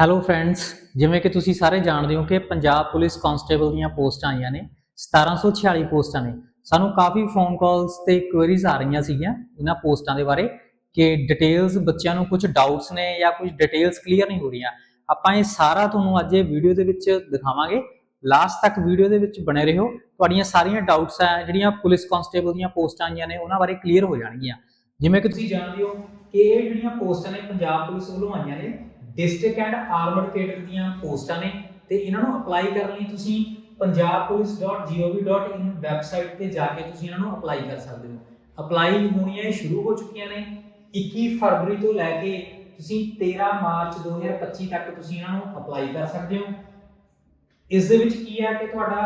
Hello friends ਜਿਵੇਂ ਕਿ ਤੁਸੀਂ ਸਾਰੇ ਜਾਣਦੇ ਹੋ ਕਿ ਪੰਜਾਬ ਪੁਲਿਸ ਕਾਂਸਟੇਬਲ ਦੀਆਂ ਪੋਸਟਾਂ ਆਈਆਂ ਨੇ 1746 ਪੋਸਟਾਂ ਨੇ। ਸਾਨੂੰ ਕਾਫੀ ਫੋਨ ਕਾਲਸ ਤੇ ਕੁਐਰੀਜ਼ ਆ ਰਹੀਆਂ ਸੀਗੀਆਂ ਇਹਨਾਂ ਪੋਸਟਾਂ ਦੇ ਬਾਰੇ ਕਿ ਡਿਟੇਲਸ ਬੱਚਿਆਂ ਨੂੰ ਕੁਝ ਡਾਊਟਸ ਨੇ ਜਾਂ ਕੁਝ ਡਿਟੇਲਸ ਕਲੀਅਰ ਨਹੀਂ ਹੋ ਰਹੀਆਂ। ਆਪਾਂ ਇਹ ਸਾਰਾ ਤੁਹਾਨੂੰ ਅੱਜ ਇਹ ਵੀਡੀਓ ਦੇ ਵਿੱਚ ਦਿਖਾਵਾਂਗੇ। ਲਾਸਟ ਤੱਕ ਵੀਡੀਓ ਦੇ ਵਿੱਚ ਬਣੇ ਰਹੋ। ਤੁਹਾਡੀਆਂ ਸਾਰੀਆਂ ਡਾਊਟਸ ਆ, ਜਿਹੜੀਆਂ ਪੁਲਿਸ ਕਾਂਸਟੇਬਲ ਦੀਆਂ ਪੋਸਟਾਂ ਆਈਆਂ ਨੇ, ਉਹਨਾਂ ਬਾਰੇ ਕਲੀਅਰ ਹੋ ਜਾਣਗੀਆਂ। ਜਿਵੇਂ ਕਿ ਤੁਸੀਂ ਜਾਣਦੇ ਹੋ ਕਿ ਇਹ ਜਿਹੜੀਆਂ ਪੋਸਟਾਂ ਨੇ ਪੰਜਾਬ ਪੁਲਿਸ ਵੱਲੋਂ ਆਈਆਂ ਨੇ ਡਿਸਟ੍ਰਿਕਟ ਐਂਡ ਆਰਮਡ ਕੇਡਰ ਦੀਆਂ ਪੋਸਟਾਂ ਨੇ ਤੇ ਇਹਨਾਂ ਨੂੰ ਅਪਲਾਈ ਕਰਨ ਲਈ ਤੁਸੀਂ punjabpolice.gov.in ਵੈਬਸਾਈਟ ਤੇ ਜਾ ਕੇ ਤੁਸੀਂ ਇਹਨਾਂ ਨੂੰ ਅਪਲਾਈ ਕਰ ਸਕਦੇ ਹੋ। ਅਪਲਾਈ ਹੋਣੀਆਂ ਸ਼ੁਰੂ ਹੋ ਚੁੱਕੀਆਂ ਨੇ। 21 ਫਰਵਰੀ ਤੋਂ ਲੈ ਕੇ ਤੁਸੀਂ 13 ਮਾਰਚ 2025 ਤੱਕ ਤੁਸੀਂ ਇਹਨਾਂ ਨੂੰ ਅਪਲਾਈ ਕਰ ਸਕਦੇ ਹੋ। ਇਸ ਦੇ ਵਿੱਚ ਕੀ ਹੈ ਕਿ ਤੁਹਾਡਾ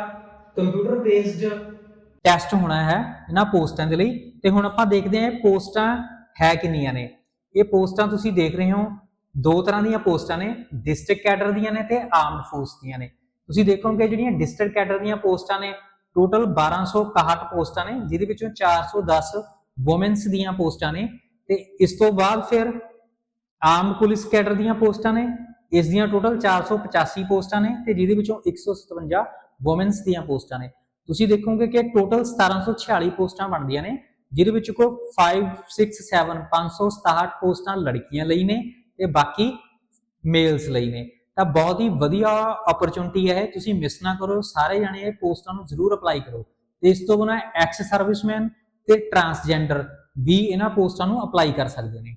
ਕੰਪਿਊਟਰ ਬੇਸਡ ਟੈਸਟ ਹੋਣਾ ਹੈ ਇਹਨਾਂ ਪੋਸਟਾਂ ਦੇ ਲਈ। ਤੇ ਹੁਣ ਆਪਾਂ ਦੇਖਦੇ ਹਾਂ ਇਹ ਪੋਸਟਾਂ ਹੈ ਕਿੰਨੀਆਂ ਨੇ। ਇਹ ਪੋਸਟਾਂ ਤੁਸੀਂ ਦੇਖ ਰਹੇ ਹੋ ਦੋ ਤਰ੍ਹਾਂ ਦੀਆਂ ਪੋਸਟਾਂ ਨੇ ਡਿਸਟ੍ਰਿਕਟ ਕੈਡਰ ਦੀਆਂ ਨੇ ਤੇ ਆਰਮਡ ਫੋਰਸ ਦੀਆਂ ਨੇ। ਤੁਸੀਂ ਦੇਖੋਗੇ ਜਿਹੜੀਆਂ ਡਿਸਟ੍ਰਿਕਟ ਕੈਡਰ ਦੀਆਂ ਪੋਸਟਾਂ ਨੇ ਟੋਟਲ 1261 ਪੋਸਟਾਂ ਨੇ, ਜਿਹਦੇ ਵਿੱਚੋਂ 410 ਔਮਨਸ ਦੀਆਂ ਪੋਸਟਾਂ ਨੇ ਤੇ ਇਸ ਤੋਂ ਬਾਅਦ ਫਿਰ ਆਰਮਡ ਪੁਲਿਸ ਕੈਡਰ ਦੀਆਂ ਪੋਸਟਾਂ ਨੇ, ਇਸ ਦੀਆਂ ਟੋਟਲ 485 ਪੋਸਟਾਂ ਨੇ ਤੇ ਜਿਹਦੇ ਵਿੱਚੋਂ 157 ਔਮਨਸ ਦੀਆਂ ਪੋਸਟਾਂ ਨੇ। ਤੁਸੀਂ ਦੇਖੋਗੇ ਕਿ ਟੋਟਲ 1746 ਪੋਸਟਾਂ ਬਣਦੀਆਂ ਨੇ, ਜਿਹਦੇ ਵਿੱਚ ਕੋ 5 6 7 567 ਪੋਸਟਾਂ ਲੜਕੀਆਂ ਲਈ ਨੇ ਤੇ ਬਾਕੀ ਮੇਲਸ ਲਈ ਨੇ। ਤਾਂ ਬਹੁਤ ਹੀ ਵਧੀਆ ਓਪਰਚੁਨਿਟੀ ਹੈ ਇਹ, ਤੁਸੀਂ ਮਿਸ ਨਾ ਕਰੋ। ਸਾਰੇ ਜਣੇ ਇਹ ਪੋਸਟਾਂ ਨੂੰ ਜ਼ਰੂਰ ਅਪਲਾਈ ਕਰੋ। ਤੇ ਇਸ ਤੋਂ ਬਿਨਾਂ ਐਕਸ ਸਰਵਿਸਮੈਨ ਤੇ ਟਰਾਂਸਜੈਂਡਰ ਵੀ ਇਹਨਾਂ ਪੋਸਟਾਂ ਨੂੰ ਅਪਲਾਈ ਕਰ ਸਕਦੇ ਨੇ।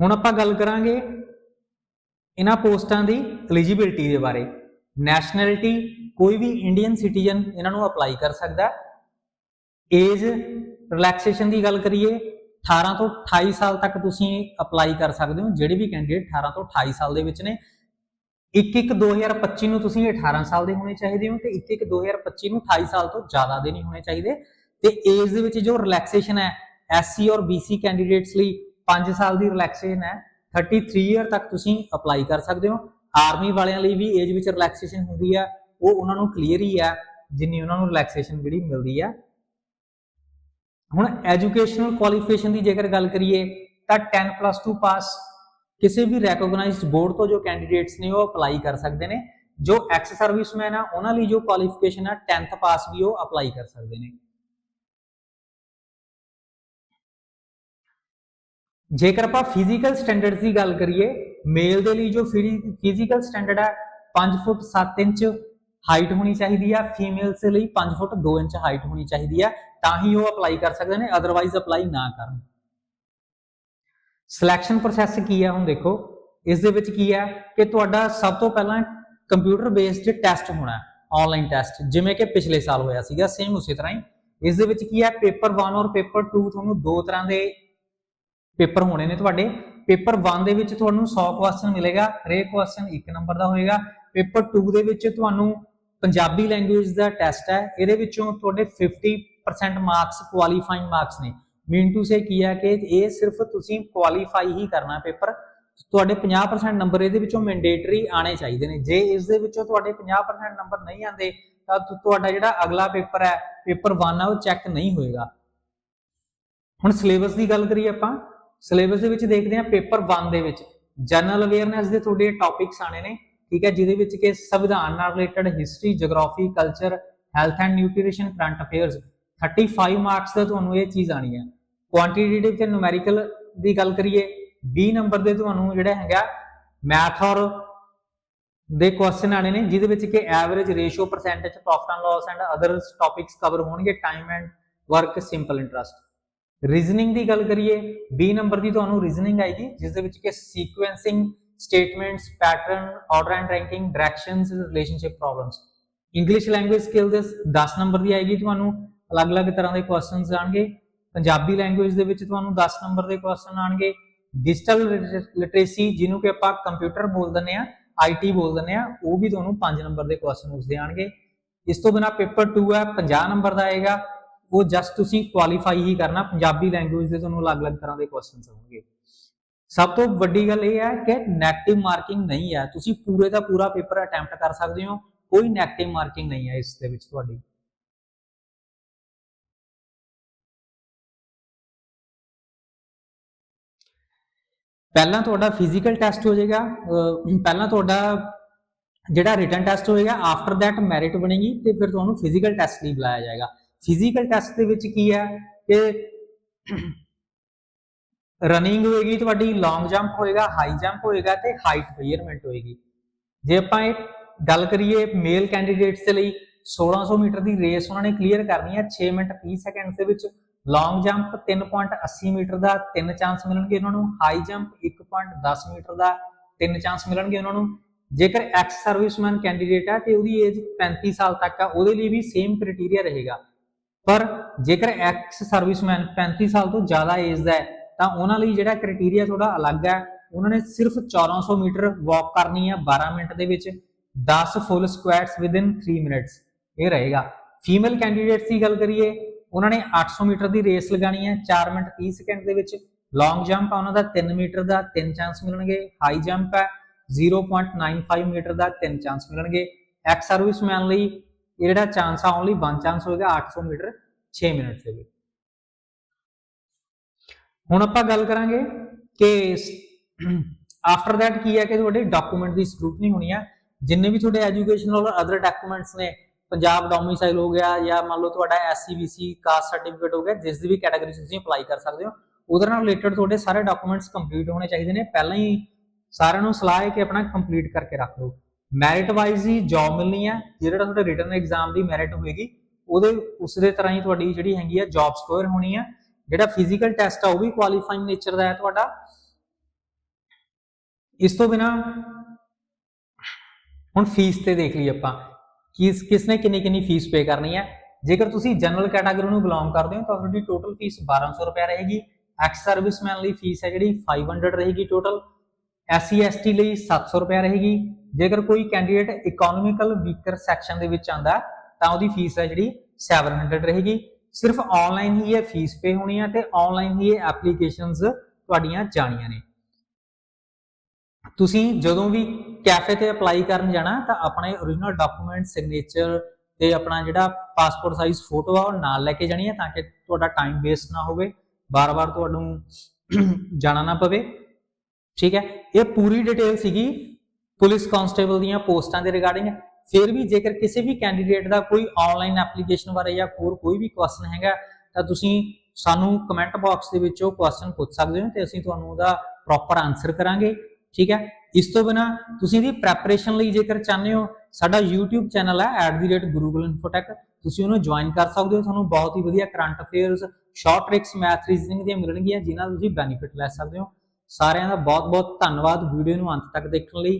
ਹੁਣ ਆਪਾਂ ਗੱਲ ਕਰਾਂਗੇ ਇਹਨਾਂ ਪੋਸਟਾਂ ਦੀ ਐਲੀਜੀਬਿਲਟੀ ਦੇ ਬਾਰੇ। ਨੈਸ਼ਨੈਲਿਟੀ ਕੋਈ ਵੀ ਇੰਡੀਅਨ ਸਿਟੀਜ਼ਨ ਇਹਨਾਂ ਨੂੰ ਅਪਲਾਈ ਕਰ ਸਕਦਾ। ਏਜ ਰਿਲੈਕਸੇਸ਼ਨ ਦੀ ਗੱਲ ਕਰੀਏ। 18 ਤੋਂ 28 ਸਾਲ ਤੱਕ ਤੁਸੀਂ ਅਪਲਾਈ ਕਰ ਸਕਦੇ ਹੋ, ਜਿਹੜੇ ਵੀ ਕੈਂਡੀਡੇਟ 18 ਤੋਂ 28 ਸਾਲ ਦੇ ਵਿੱਚ ਨੇ। 1-1 2025 ਨੂੰ ਤੁਸੀਂ 18 ਸਾਲ ਦੇ ਹੋਣੇ ਚਾਹੀਦੇ ਹੋ ਤੇ 1-1 2025 ਨੂੰ 28 ਸਾਲ ਤੋਂ ਜ਼ਿਆਦਾ ਦੇ ਨਹੀਂ ਹੋਣੇ ਚਾਹੀਦੇ। ਤੇ ਏਜ ਦੇ ਵਿੱਚ ਜੋ ਰਿਲੈਕਸੇਸ਼ਨ ਹੈ ਐਸਸੀ ਔਰ ਬੀਸੀ ਕੈਂਡੀਡੇਟਸ ਲਈ 5 ਸਾਲ ਦੀ ਰਿਲੈਕਸੇਸ਼ਨ ਹੈ 33 ਇਅਰ ਤੱਕ ਤੁਸੀਂ ਅਪਲਾਈ ਕਰ ਸਕਦੇ ਹੋ। ਆਰਮੀ ਵਾਲਿਆਂ ਲਈ ਵੀ ਏਜ ਵਿੱਚ ਰਿਲੈਕਸੇਸ਼ਨ ਹੁੰਦੀ ਹੈ, ਉਹ ਉਹਨਾਂ ਨੂੰ ਕਲੀਅਰ ਹੀ ਹੈ, ਜਿੰਨੀ ਉਹਨਾਂ ਨੂੰ ਰਿਲੈਕਸੇਸ਼ਨ ਜਿਹੜੀ ਮਿਲਦੀ ਹੈ। ਹੁਣ ਐਜੂਕੇਸ਼ਨਲ ਕੁਆਲੀਫਿਕੇਸ਼ਨ ਦੀ ਜੇਕਰ ਗੱਲ ਕਰੀਏ, ਤਾਂ 10+2 ਪਾਸ ਕਿਸੇ ਵੀ ਰੈਕੋਗਨਾਈਜ਼ਡ ਬੋਰਡ ਤੋਂ ਜੋ ਕੈਂਡੀਡੇਟਸ ਨੇ ਉਹ ਅਪਲਾਈ ਕਰ ਸਕਦੇ ਨੇ, ਜੋ ਐਕਸ ਸਰਵਿਸਮੈਨ ਆ, ਉਹਨਾਂ ਲਈ ਜੋ ਕੁਆਲੀਫਿਕੇਸ਼ਨ ਆ 10th ਪਾਸ ਵੀ ਉਹ ਅਪਲਾਈ ਕਰ ਸਕਦੇ ਨੇ। ਜੇਕਰ ਆਪਾਂ ਫਿਜ਼ੀਕਲ ਸਟੈਂਡਰਡਸ ਦੀ ਗੱਲ ਕਰੀਏ ਮੇਲ ਦੇ ਲਈ ਜੋ ਫਿਜ਼ੀਕਲ ਸਟੈਂਡਰਡ ਹੈ 5 ਫੁੱਟ 7 ਇੰਚ ਹਾਈਟ ਹੋਣੀ ਚਾਹੀਦੀ ਆ ਫੀਮੇਲ ਦੇ ਲਈ 5 ਫੁੱਟ 2 ਇੰਚ ਹਾਈਟ ਹੋਣੀ ਚਾਹੀਦੀ ਆ, ਤਾਂ ਹੀ ਉਹ ਅਪਲਾਈ ਕਰ ਸਕਦੇ ਨੇ ਅਦਰਵਾਈਜ਼ ਅਪਲਾਈ ਨਾ ਕਰਨ। ਸਿਲੈਕਸ਼ਨ ਪ੍ਰੋਸੈਸ ਕੀ ਹੈ ਹੁਣ ਦੇਖੋ, ਇਸ ਦੇ ਵਿੱਚ ਕੀ ਹੈ ਕਿ ਤੁਹਾਡਾ ਸਭ ਤੋਂ ਪਹਿਲਾਂ ਕੰਪਿਊਟਰ ਬੇਸਡ ਟੈਸਟ ਹੋਣਾ ਆਨਲਾਈਨ ਟੈਸਟ ਜਿਵੇਂ ਕਿ ਪਿਛਲੇ ਸਾਲ ਹੋਇਆ ਸੀਗਾ ਸੇਮ ਉਸੇ ਤਰ੍ਹਾਂ ਹੀ। ਇਸ ਦੇ ਵਿੱਚ ਕੀ ਹੈ ਪੇਪਰ 1 ਔਰ ਪੇਪਰ 2 ਤੁਹਾਨੂੰ ਦੋ ਤਰ੍ਹਾਂ ਦੇ ਪੇਪਰ ਹੋਣੇ ਨੇ ਤੁਹਾਡੇ। ਪੇਪਰ 1 ਦੇ ਵਿੱਚ ਤੁਹਾਨੂੰ 100 ਕੁਐਸਚਨ ਮਿਲੇਗਾ, ਹਰੇਕ ਕੁਐਸਚਨ 1 ਨੰਬਰ ਦਾ ਹੋਏਗਾ। ਪੇਪਰ 2 ਦੇ ਵਿੱਚ ਤੁਹਾਨੂੰ ਪੰਜਾਬੀ ਲੈਂਗੁਏਜ ਦਾ ਟੈਸਟ ਹੈ, ਇਹਦੇ ਵਿੱਚੋਂ ਤੁਹਾਡੇ 50% ਮਾਰਕਸ ਕੁਆਲੀਫਾਈਂਗ ਮਾਰਕਸ ਨੇ। ਮੀਨ ਟੂ ਸੇ ਕੀ ਹੈ ਕਿ ਇਹ ਸਿਰਫ ਤੁਸੀਂ ਕੁਆਲੀਫਾਈ ਹੀ ਕਰਨਾ ਪੇਪਰ, ਤੁਹਾਡੇ 50% ਨੰਬਰ ਇਹਦੇ ਵਿੱਚੋਂ ਮੈਂਡੇਟਰੀ ਆਣੇ ਚਾਹੀਦੇ ਨੇ। ਜੇ ਇਸ ਦੇ ਵਿੱਚੋਂ ਤੁਹਾਡੇ 50% ਨੰਬਰ ਨਹੀਂ ਆਉਂਦੇ, ਤਾਂ ਤੁਹਾਡਾ ਜਿਹੜਾ ਅਗਲਾ ਪੇਪਰ ਹੈ, ਪੇਪਰ 1 ਆ, ਉਹ ਚੈੱਕ ਨਹੀਂ ਹੋਏਗਾ। ਹੁਣ ਸਿਲੇਬਸ ਦੀ ਗੱਲ ਕਰੀਏ ਆਪਾਂ ਸਿਲੇਬਸ ਦੇ ਵਿੱਚ ਦੇਖਦੇ ਹਾਂ ਪੇਪਰ 1 ਦੇ ਵਿੱਚ। ਜਨਰਲ ਅਵੇਅਰਨੈਸ ਦੇ ਤੁਹਾਡੇ ਟੌਪਿਕਸ ਆਣੇ ਨੇ। ਠੀਕ ਹੈ, ਜਿਹਦੇ ਵਿੱਚ ਕਿ ਸੰਵਿਧਾਨ ਨਾਲ related history geography culture health and nutrition current affairs 35 marks ਦਾ ਤੁਹਾਨੂੰ ਇਹ ਚੀਜ਼ ਆਣੀ ਹੈ। ਕੁਆਂਟੀਟੇਟਿਵ ਤੇ ਨੂਮੈਰੀਕਲ ਦੀ ਗੱਲ ਕਰੀਏ 20 ਨੰਬਰ ਦੇ ਤੁਹਾਨੂੰ ਜਿਹੜਾ ਹੈਗਾ ਮੈਥ ਔਰ ਦੇ ਕੁਐਸਚਨ ਆਣੇ ਨੇ, ਜਿਹਦੇ ਵਿੱਚ ਕਿ average ratio percentage profit and loss and other topics cover ਹੋਣਗੇ time and work simple interest reasoning ਦੀ ਗੱਲ ਕਰੀਏ 20 ਨੰਬਰ ਦੀ ਤੁਹਾਨੂੰ ਰੀਜ਼ਨਿੰਗ ਆਏਗੀ, ਜਿਸ ਦੇ ਵਿੱਚ ਕਿ sequencing statements pattern order and ranking directions relationship problems English language skill ਦੇ 10 ਨੰਬਰ ਦੀ ਆਏਗੀ ਤੁਹਾਨੂੰ। ਅਲੱਗ-ਅਲੱਗ ਤਰ੍ਹਾਂ ਦੇ ਕੁਐਸਚਨਸ ਆਣਗੇ। ਪੰਜਾਬੀ ਲੈਂਗੁਏਜ ਦੇ ਵਿੱਚ ਤੁਹਾਨੂੰ 10 ਨੰਬਰ ਦੇ ਕੁਐਸਚਨ ਆਣਗੇ। ਡਿਜੀਟਲ ਲਿਟਰੇਸੀ ਜਿਹਨੂੰ ਕਿ ਆਪਾਂ ਕੰਪਿਊਟਰ ਬੋਲ ਦਿੰਦੇ ਆ ਆਈਟੀ ਬੋਲ ਦਿੰਦੇ ਆ ਉਹ ਵੀ ਤੁਹਾਨੂੰ 5 ਨੰਬਰ ਦੇ ਕੁਐਸਚਨ ਉਸਦੇ ਆਣਗੇ। ਇਸ ਤੋਂ ਬਿਨਾ ਪੇਪਰ 2 ਹੈ 50 ਨੰਬਰ ਦਾ ਆਏਗਾ। ਉਹ ਜਸਟ ਤੁਸੀਂ ਕੁਆਲੀਫਾਈ ਹੀ ਕਰਨਾ, ਪੰਜਾਬੀ ਲੈਂਗੁਏਜ ਦੇ ਤੁਹਾਨੂੰ ਅਲੱਗ-ਅਲੱਗ ਤਰ੍ਹਾਂ ਦੇ ਕੁਐਸਚਨਸ ਆਉਣਗੇ। ਸਭ ਤੋਂ ਵੱਡੀ ਗੱਲ ਇਹ ਹੈ ਕਿ ਨੈਗੇਟਿਵ ਮਾਰਕਿੰਗ ਨਹੀਂ ਹੈ। ਤੁਸੀਂ ਪੂਰੇ ਦਾ ਪੂਰਾ ਪੇਪਰ ਅਟੈਂਪਟ ਕਰ ਸਕਦੇ ਹੋ। ਕੋਈ ਨੈਗੇਟਿਵ ਮਾਰਕਿੰਗ ਨਹੀਂ ਹੈ ਇਸ ਦੇ ਵਿੱਚ ਤੁਹਾਡੀ। ਪਹਿਲਾਂ ਤੁਹਾਡਾ ਫਿਜ਼ੀਕਲ ਟੈਸਟ ਹੋ ਜਾਏਗਾ। ਪਹਿਲਾਂ ਤੁਹਾਡਾ ਜਿਹੜਾ ਰਿਟਨ ਟੈਸਟ ਹੋਏਗਾ ਆਫਟਰ ਥੈਟ ਮੈਰਿਟ ਬਣੇਗੀ ਤੇ ਫਿਰ ਤੁਹਾਨੂੰ ਫਿਜ਼ੀਕਲ ਟੈਸਟ ਲਈ ਬੁਲਾਇਆ ਜਾਏਗਾ। ਫਿਜ਼ੀਕਲ ਟੈਸਟ ਦੇ ਵਿੱਚ ਕੀ ਹੈ ਕਿ ਰਨਿੰਗ ਹੋਏਗੀ, ਤੁਹਾਡੀ ਲੌਂਗ ਜੰਪ ਹੋਏਗਾ ਹਾਈ ਜੰਪ ਹੋਏਗਾ ਤੇ ਹਾਈਟ ਮੇਜਰਮੈਂਟ ਹੋਏਗੀ। ਜੇ ਆਪਾਂ ਇਹ ਗੱਲ ਕਰੀਏ ਮੇਲ ਕੈਂਡੀਡੇਟਸ ਦੇ ਲਈ 1600 ਮੀਟਰ ਦੀ ਰੇਸ ਉਹਨਾਂ ਨੇ ਕਲੀਅਰ ਕਰਨੀ ਹੈ 6 ਮਿੰਟ 30 ਸੈਕਿੰਡ ਦੇ ਵਿੱਚ। ਲੌਂਗ ਜੰਪ 3.80 ਮੀਟਰ ਦਾ ਤਿੰਨ ਚਾਂਸ ਮਿਲਣਗੇ ਉਹਨਾਂ ਨੂੰ। ਹਾਈ ਜੰਪ 1.10 ਮੀਟਰ ਦਾ ਤਿੰਨ ਚਾਂਸ ਮਿਲਣਗੇ ਉਹਨਾਂ ਨੂੰ। ਜੇਕਰ ਐਕਸ ਸਰਵਿਸਮੈਨ ਕੈਂਡੀਡੇਟ ਹੈ ਤੇ ਉਹਦੀ ਏਜ 35 ਸਾਲ ਤੱਕ ਆ, ਉਹਦੇ ਲਈ ਵੀ ਸੇਮ ਕ੍ਰਾਈਟੇਰੀਆ ਰਹੇਗਾ। ਪਰ ਜੇਕਰ ਐਕਸ ਸਰਵਿਸਮੈਨ 35 ਸਾਲ ਤੋਂ ਜ਼ਿਆਦਾ ਏਜ ਦਾ ਹੈ ਤਾਂ ਉਹਨਾਂ ਲਈ ਜਿਹੜਾ ਕ੍ਰਾਈਟੇਰੀਆ ਥੋੜਾ ਅਲੱਗ ਹੈ। ਉਹਨਾਂ ਨੇ ਸਿਰਫ 1400 ਮੀਟਰ ਵਾਕ ਕਰਨੀ ਹੈ 12 ਮਿੰਟ ਦੇ ਵਿੱਚ। 10 ਫੁੱਲ ਸਕੁਐਟਸ ਵਿਦਿਨ 3 ਮਿੰਟਸ ਇਹ ਰਹੇਗਾ। ਫੀਮੇਲ ਕੈਂਡੀਡੇਟਸ ਦੀ ਗੱਲ ਕਰੀਏ, ਉਹਨਾਂ ਨੇ 800 ਮੀਟਰ ਦੀ ਰੇਸ ਲਗਾਣੀ ਹੈ 4 ਮਿੰਟ 30 ਸੈਕਿੰਡ ਦੇ ਵਿੱਚ। ਲੌਂਗ ਜੰਪ ਆ ਉਹਨਾਂ ਦਾ 3 ਮੀਟਰ ਦਾ 3 ਚਾਂਸ ਮਿਲਣਗੇ। ਹਾਈ ਜੰਪ ਹੈ 0.95 ਮੀਟਰ ਦਾ 3 ਚਾਂਸ ਮਿਲਣਗੇ। ਐਕਸ ਸਰਵਿਸਮੈਨ ਲਈ ਇਹ ਜਿਹੜਾ ਚਾਂਸ ਆ ਓਨਲੀ 1 ਚਾਂਸ ਹੋਏਗਾ 800 ਮੀਟਰ 6 ਮਿੰਟ ਦੇ ਵਿੱਚ। ਹੁਣ ਆਪਾਂ ਗੱਲ ਕਰਾਂਗੇ ਕਿ ਆਫਟਰ ਥੈਟ ਕੀ ਹੈ ਕਿ ਤੁਹਾਡੇ ਡਾਕੂਮੈਂਟ ਦੀ ਸਕ੍ਰੂਟਨੀ ਹੋਣੀ ਹੈ ਜਿੰਨੇ ਵੀ ਤੁਹਾਡੇ ਐਜੂਕੇਸ਼ਨਲ ਔਰ ਅਦਰ ਡਾਕੂਮੈਂਟਸ ਨੇ, ਪੰਜਾਬ ਡੋਮਿਸਾਈਲ ਹੋ ਗਿਆ ਜਾਂ ਮੰਨ ਲਓ ਤੁਹਾਡਾ ਐਸਸੀਬੀਸੀ ਕਾਸਟ ਸਰਟੀਫਿਕੇਟ ਹੋ ਗਿਆ, ਜਿਸ ਦੀ ਵੀ ਕੈਟਾਗਰੀ ਤੁਸੀਂ ਅਪਲਾਈ ਕਰ ਸਕਦੇ ਹੋ, ਉਹਦੇ ਨਾਲ ਰਿਲੇਟਡ ਤੁਹਾਡੇ ਸਾਰੇ ਡਾਕੂਮੈਂਟਸ ਕੰਪਲੀਟ ਹੋਣੇ ਚਾਹੀਦੇ ਨੇ। ਪਹਿਲਾਂ ਹੀ ਸਾਰਿਆਂ ਨੂੰ ਸਲਾਹ ਹੈ ਕਿ ਆਪਣਾ ਕੰਪਲੀਟ ਕਰਕੇ ਰੱਖ ਲਓ। ਮੈਰਿਟ ਵਾਈਜ਼ ਹੀ ਜੌਬ ਮਿਲਣੀ ਹੈ ਜਿਹੜਾ ਤੁਹਾਡੇ ਰਿਟਨ ਐਗਜ਼ਾਮ ਦੀ ਮੈਰਿਟ ਹੋਏਗੀ, ਉਹਦੇ ਉਸ ਦੇ ਤਰ੍ਹਾਂ ਹੀ ਤੁਹਾਡੀ ਜਿਹੜੀ ਹੈਗੀ ਆ ਜੌਬ ਸਕੋਰ ਹੋਣੀ ਹੈ ਜਿਹੜਾ ਫਿਜ਼ੀਕਲ ਟੈਸਟ ਆ, ਉਹ ਵੀ ਕੁਆਲੀਫਾਈਂਗ ਨੇਚਰ ਦਾ ਹੈ ਤੁਹਾਡਾ। ਇਸ ਤੋਂ ਬਿਨਾ ਹੁਣ ਫੀਸ ਤੇ ਦੇਖ ਲਈ ਆਪਾਂ, ਕਿਸ ਕਿਸ ਨੇ ਕਿੰਨੀ ਕਿੰਨੀ ਫੀਸ ਪੇ ਕਰਨੀ ਹੈ। ਜੇਕਰ ਤੁਸੀਂ ਜਨਰਲ ਕੈਟਾਗਰੀ ਨੂੰ ਬਿਲੋਂਗ ਕਰਦੇ ਹੋ, ਤਾਂ ਤੁਹਾਡੀ ਟੋਟਲ ਫੀਸ 1200 ਰੁਪਏ ਰਹੇਗੀ। ਐਕਸ ਸਰਵਿਸਮੈਨ ਲਈ ਫੀਸ ਹੈ ਜਿਹੜੀ 500 ਰਹੇਗੀ ਟੋਟਲ ਐਸਸੀ ਐਸਟੀ ਲਈ 700 ਰੁਪਏ ਰਹੇਗੀ। ਜੇਕਰ ਕੋਈ ਕੈਂਡੀਡੇਟ ਇਕਨੋਮਿਕਲ ਵੀਕਰ ਸੈਕਸ਼ਨ ਦੇ ਵਿੱਚ ਆਂਦਾ ਤਾਂ ਉਹਦੀ ਫੀਸ ਹੈ ਜਿਹੜੀ 700 ਰਹੇਗੀ। ਸਿਰਫ ਆਨਲਾਈਨ ਹੀ ਇਹ ਫੀਸ ਪੇ ਹੋਣੀ ਹੈ ਤੇ ਆਨਲਾਈਨ ਹੀ ਇਹ ਐਪਲੀਕੇਸ਼ਨਸ ਤੁਹਾਡੀਆਂ ਜਾਣੀਆਂ ਨੇ। ਤੁਸੀਂ ਜਦੋਂ ਵੀ ਕੈਫੇ ਤੇ ਅਪਲਾਈ ਕਰਨ ਜਾਣਾ ਤਾਂ ਆਪਣੇ origignal ਡਾਕੂਮੈਂਟ ਸਿਗਨੇਚਰ ਤੇ ਆਪਣਾ ਜਿਹੜਾ ਪਾਸਪੋਰਟ ਸਾਈਜ਼ ਫੋਟੋ ਆ ਉਹ ਨਾਲ ਲੈ ਕੇ ਜਾਣੀ ਹੈ ਤਾਂ ਕਿ ਤੁਹਾਡਾ ਟਾਈਮ ਵੇਸਟ ਨਾ ਹੋਵੇ, ਬਾਰ-ਬਾਰ ਤੁਹਾਨੂੰ ਜਾਣਾ ਨਾ ਪਵੇ। ਠੀਕ ਹੈ? ਇਹ ਪੂਰੀ ਡਿਟੇਲ ਸੀਗੀ ਪੁਲਿਸ ਕਾਂਸਟੇਬਲ ਦੀਆਂ ਪੋਸਟਾਂ ਦੇ ਰਿਗਾਰਡਿੰਗ ਫਿਰ ਵੀ ਜੇਕਰ ਕਿਸੇ ਵੀ ਕੈਂਡੀਡੇਟ ਦਾ ਕੋਈ ਆਨਲਾਈਨ ਐਪਲੀਕੇਸ਼ਨ ਬਾਰੇ ਜਾਂ ਹੋਰ ਕੋਈ ਵੀ ਕੁਐਸਚਨ ਹੈਗਾ, ਤਾਂ ਤੁਸੀਂ ਸਾਨੂੰ ਕਮੈਂਟ ਬਾਕਸ ਦੇ ਵਿੱਚ ਉਹ ਕੁਐਸਚਨ ਪੁੱਛ ਸਕਦੇ ਹੋ ਤੇ ਅਸੀਂ ਤੁਹਾਨੂੰ ਉਹਦਾ ਪ੍ਰੋਪਰ ਆਨਸਰ ਕਰਾਂਗੇ, ਠੀਕ ਹੈ? ਇਸ ਤੋਂ ਬਿਨਾ ਤੁਸੀਂ ਇਹਦੀ ਪ੍ਰੈਪਰੇਸ਼ਨ ਲਈ ਜੇਕਰ ਚਾਹੁੰਦੇ ਹੋ, ਸਾਡਾ YouTube ਚੈਨਲ ਹੈ @gurukulinfotech ਤੁਸੀਂ ਉਹਨੂੰ ਜੁਆਇਨ ਕਰ ਸਕਦੇ ਹੋ, ਤੁਹਾਨੂੰ ਬਹੁਤ ਹੀ ਵਧੀਆ current affairs short tricks math reasoning ਦੀਆਂ ਮਿਲਣਗੀਆਂ, ਜਿਨ੍ਹਾਂ ਦਾ ਤੁਸੀਂ ਬੈਨੀਫਿਟ ਲੈ ਸਕਦੇ ਹੋ। ਸਾਰਿਆਂ ਦਾ ਬਹੁਤ ਬਹੁਤ ਧੰਨਵਾਦ ਵੀਡੀਓ ਨੂੰ ਅੰਤ ਤੱਕ ਦੇਖਣ ਲਈ।